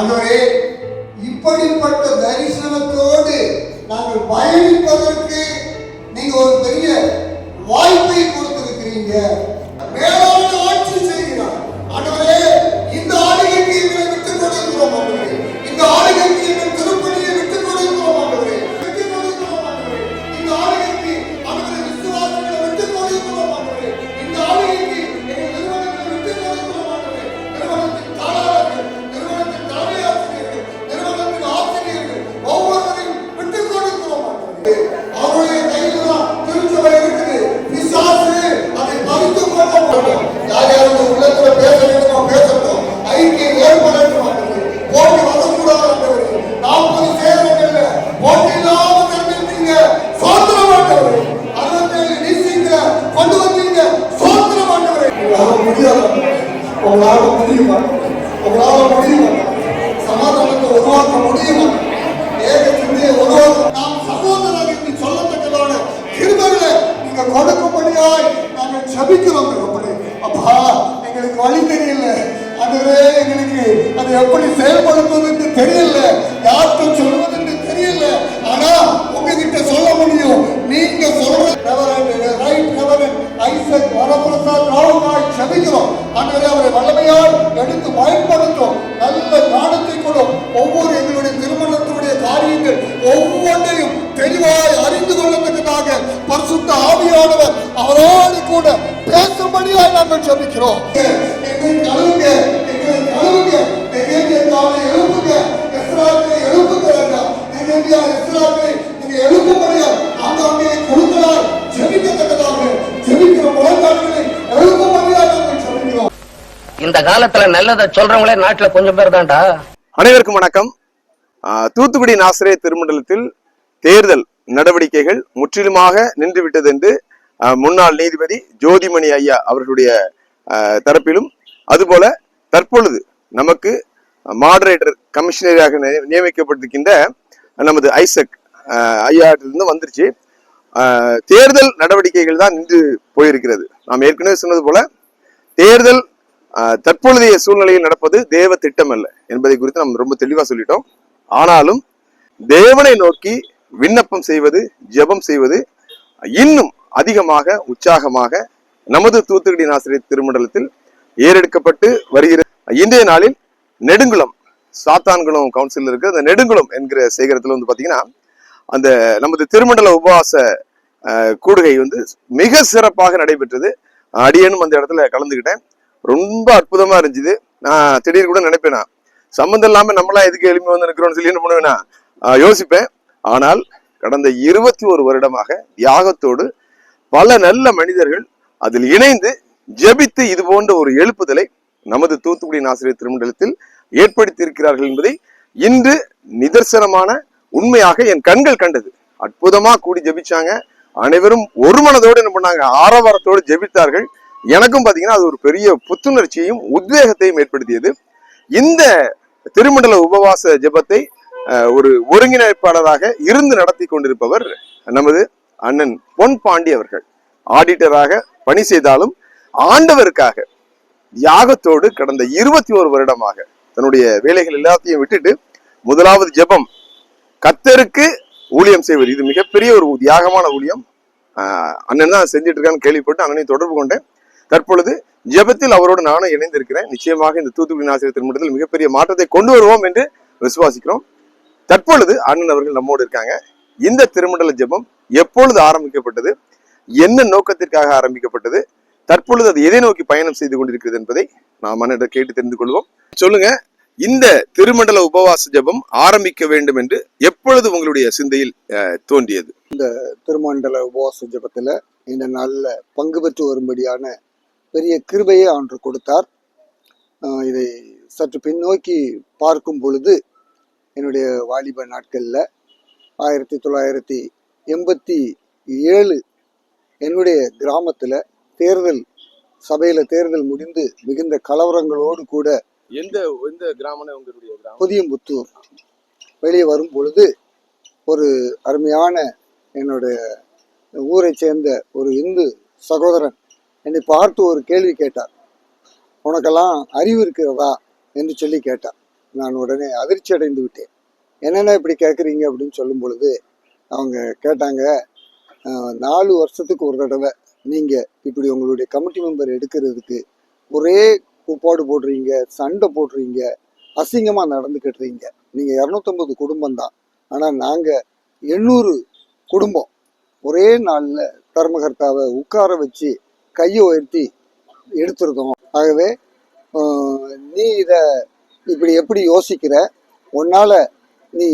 ஆண்டவரே இப்படிப்பட்ட தரிசனத்தோடு நாங்கள் பயணிப்பதற்கு நீங்க ஒரு பெரிய வாய்ப்பை கொடுத்திருக்கிறீங்க. ஜபிக்கிறோம் தகப்பனே அப்பா எங்களுக்கு வழி தெரியல. அதுவே எங்களுக்கு அதை எப்படி செயல்படுத்துவதுன்னு தெரியல. யாருக்கு சொல்வது தெரியல. ஆனா உங்ககிட்ட சொல்ல முடியும். நீங்க சொல்ற ரைட் ரெவரன் ஐசக் வரப்பிரசாத் ராவுகாய் ஜபிக்கிறோம் ஆண்டவரே அவரை வல்லமையால் எடுத்து பயன்படுத்தும். நல்ல ஞானத்தை கொடும். ஒவ்வொரு எங்களுடைய திருமணத்தினுடைய காரியங்கள் ஒவ்வொன்றையும் தெளிவாய் அறிந்து கொள்வதற்காக பரிசுத்த ஆவியானவர் அவரோடு கூட பேசும்படியாய் நாங்கள் ஜபிக்கிறோம். இந்த காலத்துல நல்லதை சொல்றவங்களே நாட்டுல கொஞ்சம் பேர் தான்டா. அனைவருக்கும் வணக்கம். தூத்துக்குடி நாசிரியர் திருமண்டலத்தில் தேர்தல் நடவடிக்கைகள் முற்றிலுமாக நின்றுவிட்டது என்று முன்னாள் நீதிபதி ஜோதிமணி ஐயா அவர்களுடைய தரப்பிலும் அதுபோல தற்பொழுது நமக்கு மாடரேட்டர் கமிஷனராக நி- நியமிக்கப்பட்டிருக்கின்ற நமது ஐசக் ஐயாட்டிலிருந்து வந்துருச்சு. தேர்தல் நடவடிக்கைகள் தான் நின்று போயிருக்கிறது. நாம் ஏற்கனவே சொன்னது போல தேர்தல் தற்பொழுதைய சூழ்நிலையில் நடப்பது தேவ திட்டம் அல்ல என்பதை குறித்து நம்ம ரொம்ப தெளிவாக சொல்லிட்டோம். ஆனாலும் தேவனை நோக்கி விண்ணப்பம் செய்வது ஜெபம் செய்வது இன்னும் அதிகமாக உற்சாகமாக நமது தூத்துக்குடி நாசிரியர் திருமண்டலத்தில் ஏறெடுக்கப்பட்டு வருகிற இன்றைய நாளில் நெடுங்குளம் சாத்தான்குளம் கவுன்சில் இருக்கு. அந்த நெடுங்குளம் என்கிற சேகரத்தில் வந்து பார்த்தீங்கன்னா அந்த நமது திருமண்டல உபவாச கூடுகை வந்து மிக சிறப்பாக நடைபெற்றது. அடியேனும் அந்த இடத்துல கலந்துக்கிட்டேன். ரொம்ப அற்புதமா இருந்துச்சு. நான் திடீர்னு கூட நினைப்பேனா சம்மந்தம் இல்லாம நம்மளா எதுக்கு எளிமை வந்து நிற்கிறோம்னு சொல்லி என்ன பண்ணுவேன்னா யோசிப்பேன். ஆனால் கடந்த இருபத்தி ஒரு வருடமாக தியாகத்தோடு பல நல்ல மனிதர்கள் அதில் இணைந்து ஜெபித்து இது போன்ற ஒரு எழுப்புதலை நமது தூத்துக்குடி ஆசிரியர் திருமண்டலத்தில் ஏற்படுத்தியிருக்கிறார்கள் என்பதை இன்று நிதர்சனமான உண்மையாக என் கண்கள் கண்டது. அற்புதமா கூடி ஜெபிச்சாங்க. அனைவரும் ஒரு மனதோடு என்ன பண்ணாங்க? ஆரவாரத்தோடு ஜெபித்தார்கள். எனக்கும் பாத்தீங்கன்னா அது ஒரு பெரிய புத்துணர்ச்சியையும் உத்வேகத்தையும் ஏற்படுத்தியது. இந்த திருமண்டல உபவாச ஜெபத்தை ஒரு ஒருங்கிணைப்பாளராக இருந்து நடத்தி கொண்டிருப்பவர் நமது அண்ணன் பொன் பாண்டி அவர்கள். ஆடிட்டராக பணி செய்தாலும் ஆண்டவருக்காக தியாகத்தோடு கடந்த இருபத்தி ஒரு வருடமாக தன்னுடைய வேலைகள் எல்லாத்தையும் விட்டுட்டு முதலாவது ஜெபம் கத்தருக்கு ஊழியம் செய்வது. இது மிகப்பெரிய ஒரு தியாகமான ஊழியம். ஆஹ் அண்ணன் தான் செஞ்சுட்டு இருக்கான்னு கேள்விப்பட்டு அண்ணனை தொடர்பு கொண்டேன். தற்பொழுது ஜெபத்தில் அவரோடு நானும் இணைந்திருக்கிறேன். நிச்சயமாக இந்த தூத்துக்குடி ஆசிரியர் திருமணத்தில் மிகப்பெரிய மாற்றத்தை கொண்டு வருவோம் என்று விசுவாசிக்கிறோம். தற்பொழுது அண்ணன் அவர்கள் நம்மோடு இருக்காங்க. இந்த திருமண்டல ஜெபம் எப்பொழுது ஆரம்பிக்கப்பட்டது? என்ன நோக்கத்திற்காக ஆரம்பிக்கப்பட்டது? தற்பொழுது அது எதை நோக்கி பயணம் செய்து கொண்டிருக்கிறது என்பதை நாம் அண்ணனிடம் கேட்டு தெரிந்து கொள்வோம். சொல்லுங்க இந்த திருமண்டல உபவாச ஜெபம் ஆரம்பிக்க வேண்டும் என்று எப்பொழுது உங்களுடைய சிந்தையில் தோன்றியது? இந்த திருமண்டல உபவாச ஜெபத்தில் இந்த நாளில் பங்கு பெற்று வரும்படியான பெரிய கிருபையை ஆண்டு கொடுத்தார். இதை சற்று பின்னோக்கி பார்க்கும் பொழுது என்னுடைய வாலிப நாட்களில் ஆயிரத்தி தொள்ளாயிரத்தி எண்பத்தி ஏழு என்னுடைய கிராமத்தில் தேர்தல் சபையில் தேர்தல் முடிந்து மிகுந்த கலவரங்களோடு கூட எந்த எந்த கிராமம் உங்களுடைய புதியம்புத்தூர் வெளியே வரும் பொழுது ஒரு அருமையான என்னுடைய ஊரை சேர்ந்த ஒரு இந்து சகோதரன் என்னை பார்த்து ஒரு கேள்வி கேட்டார். உனக்கெல்லாம் அறிவு இருக்கிறதா? என்று சொல்லி கேட்டார். நான் உடனே அதிர்ச்சி அடைந்து விட்டேன். என்னென்ன இப்படி கேட்குறீங்க அப்படின்னு சொல்லும் பொழுது அவங்க கேட்டாங்க நாலு வருஷத்துக்கு ஒரு தடவை நீங்கள் இப்படி உங்களுடைய கமிட்டி மெம்பர் எடுக்கிறதுக்கு ஒரே கூப்பாடு போடுறீங்க சண்டை போடுறீங்க அசிங்கமாக நடந்துக்கிட்டுறீங்க நீங்கள் இரநூத்தம்பது குடும்பம் தான். ஆனால் நாங்கள் எண்ணூறு குடும்பம். ஒரே நாளில் தர்மகர்த்தாவை உட்கார வச்சு கையை உயர்த்தி எடுத்துருந்தோம் ஆகவே நீ இதை இப்படி எப்படி யோசிக்கிற? உன்னால் நீ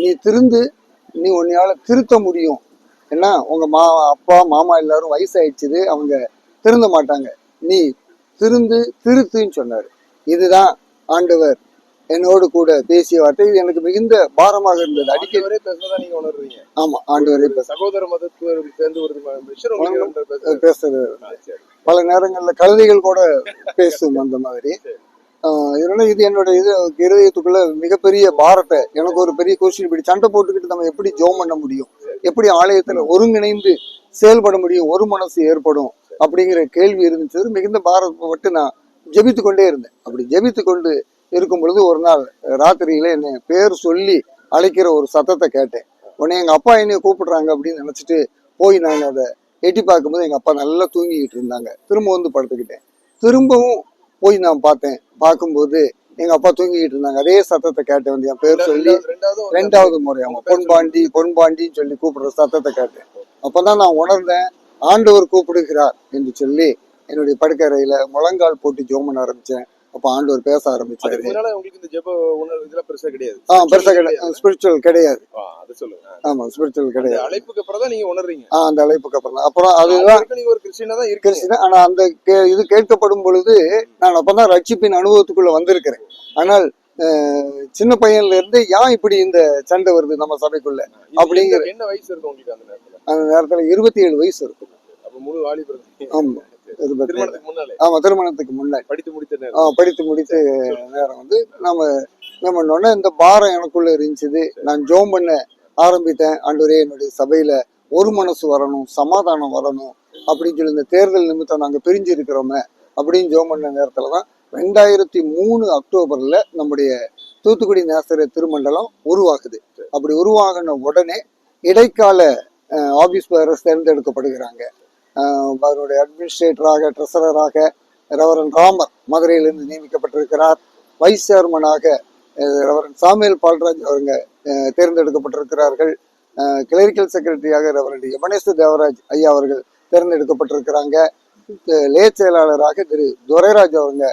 நீ திருந்து நீ உன்னையால திருத்த முடியும். ஏன்னா உங்க மா அப்பா மாமா எல்லாரும் வயசாயிடுச்சுது அவங்க திருந்த மாட்டாங்க. நீ திருந்து திருத்துன்னு சொன்னார். இதுதான் ஆண்டவர் என்னோடு கூட பேசிய வார்த்தை. இது எனக்கு மிகுந்த பாரமாக இருந்தது. அடிக்கடி பேசுறதா நீங்க உணர்றீங்க. ஆமா ஆண்டவரே இப்ப சகோதர மதத்துவர் சேர்ந்து ஒரு பேசுறது. பல நேரங்கள்ல கழுதைகள் கூட பேசும் அந்த மாதிரி. இதனால இது என்னோட இது இருதயத்துக்குள்ள மிகப்பெரிய பாரத்தை எனக்கு ஒரு பெரிய கொஸ்டின் இப்படி சண்டை போட்டுக்கிட்டு நம்ம எப்படி ஜோம் பண்ண முடியும்? எப்படி ஆலயத்துல ஒருங்கிணைந்து செயல்பட முடியும்? ஒரு மனசு ஏற்படும்? அப்படிங்கிற கேள்வி இருந்துச்சு. மிகுந்த பாரப்பட்டு நான் ஜெபித்து கொண்டே இருந்தேன். அப்படி ஜெபித்து கொண்டு இருக்கும் பொழுது ஒரு நாள் ராத்திரியில என்னை பேர் சொல்லி அழைக்கிற ஒரு சத்தத்தை கேட்டேன். உடனே எங்க அப்பா என்னைய கூப்பிடுறாங்க அப்படின்னு நினைச்சிட்டு போய் நான் அதை எட்டி பார்க்கும்போது எங்க அப்பா நல்லா தூங்கிக்கிட்டு இருந்தாங்க. திரும்ப வந்து படுத்துக்கிட்டேன். திரும்பவும் போய் நான் பார்த்தேன். பார்க்கும்போது எங்க அப்பா தூங்கிக்கிட்டு இருந்தாங்க. அதே சத்தத்தை கேட்டேன் வந்து என் பேர் சொல்லி ரெண்டாவது- முறை. அவன் பொன்பாண்டி பொன்பாண்டின்னு சொல்லி கூப்பிடுற சத்தத்தை கேட்டேன். அப்பதான் நான் உணர்ந்தேன் ஆண்டவர் கூப்பிடுகிறார் என்று சொல்லி என்னுடைய படுக்கறையில முழங்கால் போட்டு ஜோம் பண்ண ஆரம்பிச்சேன். அப்ப ஆண்டவர் பேச ஆரம்பிச்சாரு. ஆ பெருசா கிடையாது. ஸ்பிரிச்சுவல் கிடையாது. ஆமா ஸ்பிரிச்சுவல் கிடையாது. அழைப்புக்கு அப்புறம் தான் நீங்க உணர்றீங்க. ஆ அந்த அழைப்புக்கு அப்புறம். அப்புறம் அது அதுதான் நீங்க ஒரு கிறிஸ்டியனா தான் கிறிஸ்டின் ஆனா அந்த இது கேட்கப்படும் பொழுது நான் அப்பதான் ரட்சிப்பின் அனுபவத்துக்குள்ள வந்திருக்கிறேன். ஆனால் சின்ன பையன்ல இருந்து ஏன் இப்படி இந்த சண்டை வருது நம்ம சபைக்குள்ள? அப்படிங்கிற- என்ன- வயசு இருக்கும் உங்களுக்கு அந்த நேரத்துல? அந்த நேரத்துல இருபத்தி ஏழு வயசு இருக்கும் அப்ப முழு வாலிபர். ஆமா. திருமணத்துக்கு முன்னாலே? ஆமா திருமணத்துக்கு முன்னாடி படித்து முடித்த படித்து முடித்த நேரம் வந்து நம்ம நம்ம பண்ணோன்னே இந்த பாரம் எனக்குள்ள இருந்துச்சு. நான் ஜோம் பண்ண ஆரம்பித்தேன். ஆண்டவரே என்னுடைய சபையில ஒரு மனசு வரணும் சமாதானம் வரணும் அப்படின்னு சொல்லி இந்த தேர்தல் நிமித்தம் நாங்க பிரிஞ்சு இருக்கிறோமே அப்படின்னு ஜோம் பண்ண நேரத்துல தான் ரெண்டாயிரத்தி மூணு அக்டோபர்ல நம்முடைய தூத்துக்குடி நேசர திருமண்டலம் உருவாகுது. அப்படி உருவாகின உடனே இடைக்கால ஆபீஸ் பேரஸ் தேர்ந்தெடுக்கப்படுகிறாங்க. அதனுடைய அவருடைய அட்மினிஸ்ட்ரேட்டராக ட்ரெஸரராக ரெவரன் ராமர் மதுரையிலிருந்து நியமிக்கப்பட்டிருக்கிறார். வைஸ் சேர்மனாக ரெவரன் சாமியல் பால்ராஜ் அவங்க தேர்ந்தெடுக்கப்பட்டிருக்கிறார்கள். கிளரிக்கல் செக்ரட்டரியாக ரெவரன் யமனேஸ்வர் தேவராஜ் ஐயா அவர்கள் தேர்ந்தெடுக்கப்பட்டிருக்கிறாங்க. லே செயலாளராக திரு துரைராஜ் அவங்க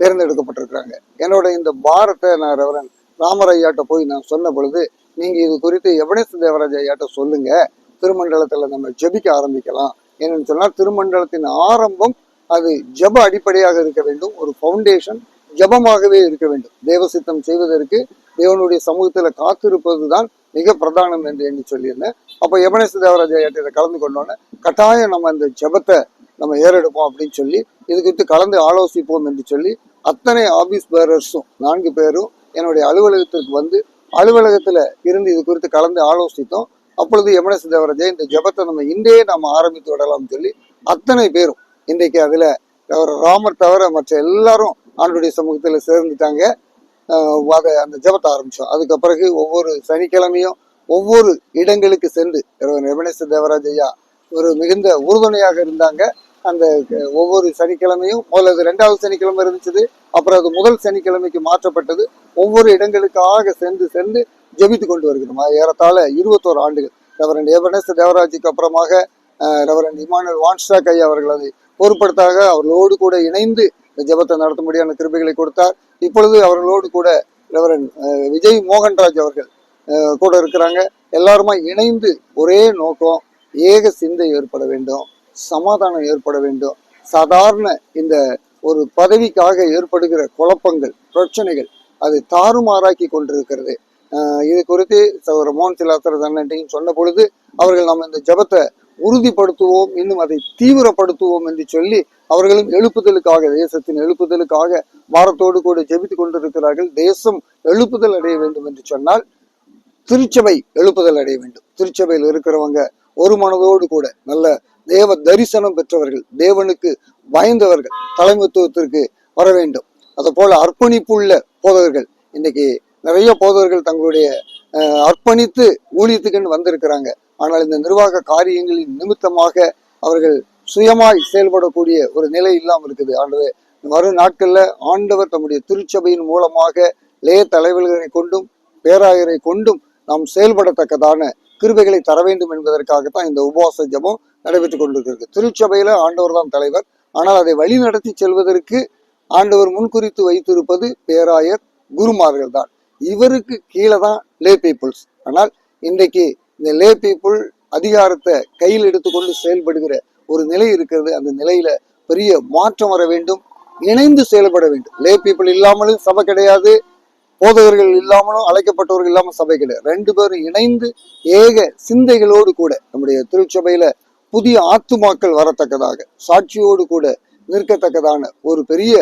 தேர்ந்தெடுக்கப்பட்டிருக்கிறாங்க. என்னோட இந்த பாரத்தை நான் ரெவரன் ராமர் ஐயாட்ட போய் நான் சொன்ன பொழுது நீங்க இது குறித்து யவனேச தேவராஜ் ஐயாட்ட சொல்லுங்க. திருமண்டலத்துல நம்ம ஜெபிக்க ஆரம்பிக்கலாம். ஏன்னு சொன்னால் திருமண்டலத்தின் ஆரம்பம் அது ஜெப அடிப்படையாக இருக்க வேண்டும். ஒரு ஃபவுண்டேஷன் ஜெபமாகவே இருக்க வேண்டும். தேவசித்தம் செய்வதற்கு தேவனுடைய சமூகத்தில் காத்திருப்பது தான் மிக பிரதானம் என்று எண்ணி சொல்லியிருந்தேன். அப்போ யமனேச தேவராஜ ஐயாட்ட இதை கலந்து கொண்டோன்னே கட்டாயம் நம்ம இந்த ஜெபத்தை நம்ம ஏறெடுப்போம் அப்படின்னு சொல்லி இது குறித்து கலந்து ஆலோசிப்போம் என்று சொல்லி அத்தனை ஆபீஸ் பேரர்ஸும் நான்கு பேரும் என்னுடைய அலுவலகத்திற்கு வந்து அலுவலகத்தில் இருந்து இது குறித்து கலந்து ஆலோசித்தோம். அப்பொழுது யமனேச தேவராஜா இந்த ஜெபத்தை நம்ம இன்றே நம்ம ஆரம்பித்து விடலாம்னு சொல்லி அத்தனை பேரும் இன்றைக்கு அதில் அவர் ராமர் தவிர மற்ற எல்லாரும் ஆண்டுடைய சமூகத்தில் சேர்ந்துட்டாங்க. அதை அந்த ஜெபத்தை ஆரம்பித்தோம் அதுக்கு பிறகு ஒவ்வொரு சனிக்கிழமையும் ஒவ்வொரு இடங்களுக்கு சென்று யமனேச தேவராஜ் ஐயா ஒரு மிகுந்த உறுதுணையாக இருந்தாங்க. அந்த ஒவ்வொரு சனிக்கிழமையும் முதல்ல அது ரெண்டாவது சனிக்கிழமை இருந்துச்சு. அப்புறம் அது முதல் சனிக்கிழமைக்கு மாற்றப்பட்டது. ஒவ்வொரு இடங்களுக்காக சென்று சென்று ஜெபித்து கொண்டு வருகிறோம்? ஏறத்தாழ இருபத்தோரு ஆண்டுகள். ரெவரண்ட் எவனேச தேவராஜுக்கு அப்புறமாக அஹ், ரெவரண்ட் இமானுவல் வான்ஸ்டாக் ஐயா அவர்கள் அதை பொறுப்படுத்தாக அவர்களோடு கூட இணைந்து ஜபத்தை ஜெபத்தை நடத்த கிருபைகளை கொடுத்தார். இப்பொழுது அவர்களோடு கூட ரெவரண்ட் விஜய் மோகன்ராஜ் அவர்கள் கூட இருக்கிறாங்க. எல்லாருமா இணைந்து ஒரே நோக்கம் ஏக சிந்தை ஏற்பட வேண்டும் சமாதானம் ஏற்பட வேண்டும். சாதாரண இந்த ஒரு பதவிக்காக ஏற்படுகிற குழப்பங்கள் பிரச்சனைகள் அது தாறுமாறாக்கி கொண்டிருக்கிறது. இது குறித்து ஒரு மோகன் சிலாத்தர் அண்ணன்ட்டையும் சொன்ன பொழுது அவர்கள் நம்ம இந்த ஜெபத்தை உறுதிப்படுத்துவோம் இன்னும் அதை தீவிரப்படுத்துவோம் என்று சொல்லி அவர்களும் எழுப்புதலுக்காக தேசத்தின் எழுப்புதலுக்காக வாரத்தோடு கூட ஜெபித்து கொண்டிருக்கிறார்கள். தேசம் எழுப்புதல் அடைய வேண்டும் என்று சொன்னால் திருச்சபை எழுப்புதல் அடைய வேண்டும். திருச்சபையில் இருக்கிறவங்க ஒரு மனதோடு கூட நல்ல தேவ தரிசனம் பெற்றவர்கள் தேவனுக்கு பயந்தவர்கள் தலைமைத்துவத்திற்கு வர வேண்டும். அதை போல அர்ப்பணிப்புள்ள போதவர்கள் இன்னைக்கு நிறைய போதவர்கள் தங்களுடைய அர்ப்பணித்து ஊழியத்துக்குன்னு வந்திருக்கிறாங்க. ஆனால் இந்த நிர்வாக காரியங்களின் நிமித்தமாக அவர்கள் சுயமாய் செயல்படக்கூடிய ஒரு நிலை இல்லாமல் இருக்குது. ஆண்டவர் வரும் நாட்களில் ஆண்டவர் தம்முடைய திருச்சபையின் மூலமாக லே தலைவர்களை கொண்டும் பேராயரை கொண்டும் நாம் செயல்படத்தக்கதான கிருபைகளை தர வேண்டும் என்பதற்காகத்தான் இந்த உபவாச ஜபம் நடைபெற்றுக் கொண்டிருக்கிறது. திருச்சபையில ஆண்டவர் தான் தலைவர். ஆனால் அதை வழி நடத்தி செல்வதற்கு ஆண்டவர் முன்குறித்து வைத்திருப்பது பேராயர் குருமார்கள் தான் இவருக்கு கீழே தான் லே பீப்புள்ஸ் ஆனால் இன்றைக்கு இந்த லே பீப்புள் அதிகாரத்தை கையில் எடுத்துக்கொண்டு செயல்படுகிற ஒரு நிலை இருக்கிறது. அந்த நிலையில பெரிய மாற்றம் வர வேண்டும். இணைந்து செயல்பட வேண்டும். லே பீப்புள் இல்லாமலும் சபை கிடையாது. போதகர்கள் இல்லாமலும் அழைக்கப்பட்டவர்கள் இல்லாமல் சபை கிடையாது. ரெண்டு பேரும் இணைந்து ஏக சிந்தைகளோடு கூட நம்முடைய திருச்சபையில புதிய ஆத்துமாக்கள் வரத்தக்கதாக சாட்சியோடு கூட நிற்கத்தக்கதான ஒரு பெரிய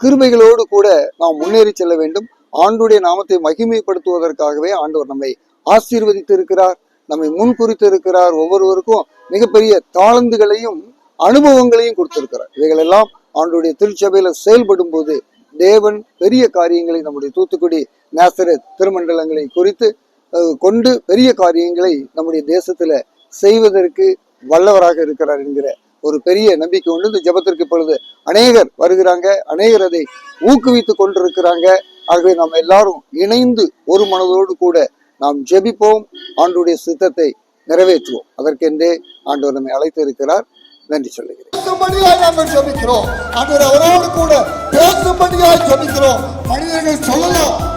கிருமைகளோடு கூட நாம் முன்னேறி செல்ல வேண்டும். ஆண்டுடைய நாமத்தை மகிமைப்படுத்துவதற்காகவே ஆண்டவர் நம்மை ஆசீர்வதித்து இருக்கிறார் நம்மை முன்குறித்து இருக்கிறார் ஒவ்வொருவருக்கும் மிகப்பெரிய தாளந்துகளையும் அனுபவங்களையும் கொடுத்திருக்கிறார். இவைகளெல்லாம் ஆண்டுடைய திருச்சபையில செயல்படும் போது தேவன் பெரிய காரியங்களை நம்முடைய தூத்துக்குடி நேசர திருமண்டலங்களை குறித்து கொண்டு பெரிய காரியங்களை நம்முடைய தேசத்துல செய்வதற்கு வல்லவராக இருக்கிறார் என்கிற ஒரு பெரிய நம்பிக்கை உண்டு. இந்த ஜெபத்திற்கு இப்பொழுது அநேகர் வருகிறாங்க. அநேகர் அதை ஊக்குவித்து கொண்டிருக்கிறாங்க. ஆகவே நாம் எல்லாரும் இணைந்து ஒரு மனதோடு கூட நாம் ஜெபிப்போம். ஆண்டுடைய சித்தத்தை நிறைவேற்றுவோம். அதற்கென்றே ஆண்டவர் நம்மை அழைத்து இருக்கிறார் நன்றி சொல்லுகிறேன். பேசும்படியாய் நாங்கள் ஆண்டவர் அவரோடு கூட பேசும்படியாய் ஜெபிக்கிறோம். மனிதர்கள் சொல்லலாம்